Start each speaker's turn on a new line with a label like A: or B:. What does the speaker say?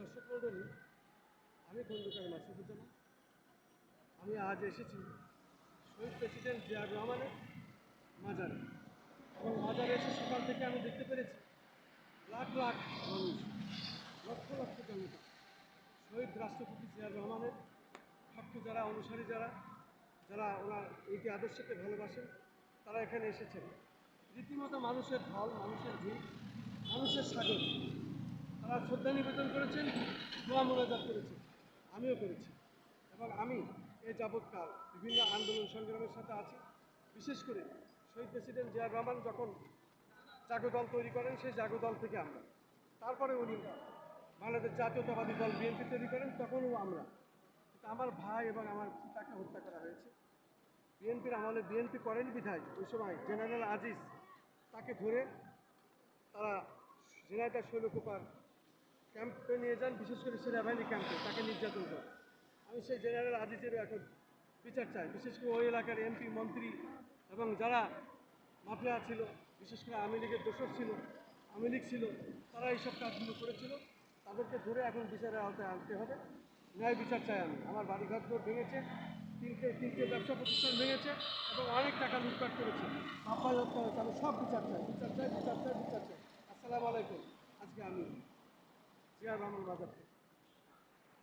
A: মণ্ডলী আমি খন্দকার মাসুদুজ্জামান। আমি আজ এসেছি শহীদ প্রেসিডেন্ট জিয়ার রহমানের মাজারে। এবং মাজারে এসে সকাল থেকে আমি দেখতে পেরেছি লাখ লাখ মানুষ, লক্ষ লক্ষ জনতা শহীদ রাষ্ট্রপতি জিয়ার রহমানের ভক্ত যারা, অনুসারী যারা যারা ওনার এইটি আদর্শকে ভালোবাসেন, তারা এখানে এসেছেন। রীতিমতো মানুষের ঢল, মানুষের ভিড়, মানুষের সাগর। তারা শ্রদ্ধা নিবেদন করেছেন, দোয়া মোনাজাত করেছেন। আমিও করেছি। এবং আমি এই যাবৎকাল বিভিন্ন আন্দোলন সংগ্রামের সাথে আছি। বিশেষ করে শহীদ প্রেসিডেন্ট জিয়ার রহমান যখন জাগো দল তৈরি করেন, সেই জাগো দল থেকে আমরা। তারপরে উনি বাংলাদেশ জাতীয়তাবাদী দল বিএনপি তৈরি করেন, তখনও আমরা। আমার ভাই এবং আমার পিতাকে হত্যা করা হয়েছে। বিএনপির আমলে বিএনপি করেন বিধায় ওই সময় জেনারেল আজিজ তাকে ধরে তারা জেনারেটার শৈলকুপার ক্যাম্পে নিয়ে যান, বিশেষ করে সেনাবাহিনী ক্যাম্পে, তাকে নির্যাতন করে। আমি সেই জেনারেল আজিজের এখন বিচার চাই। বিশেষ করে ওই এলাকার এমপি, মন্ত্রী এবং যারা মাফিয়া ছিল, বিশেষ করে আওয়ামী লীগের দোষর ছিল, আওয়ামী লীগ ছিল, তারা এইসব কাজগুলো করেছিল। তাদেরকে ধরে এখন বিচারের আওতায় আনতে হবে। ন্যায় বিচার চাই আমি। আমার বাড়িঘর দৌড় ভেঙেছে, তিনটে তিনটে ব্যবসা প্রতিষ্ঠান ভেঙেছে এবং অনেক টাকা লুটপাট করেছে। হত্যা আমি সব বিচার চাই বিচার চাই বিচার চাই বিচার চাই আসসালামু আলাইকুম। আজকে আমি জিয়া রহমান বাজার থেকে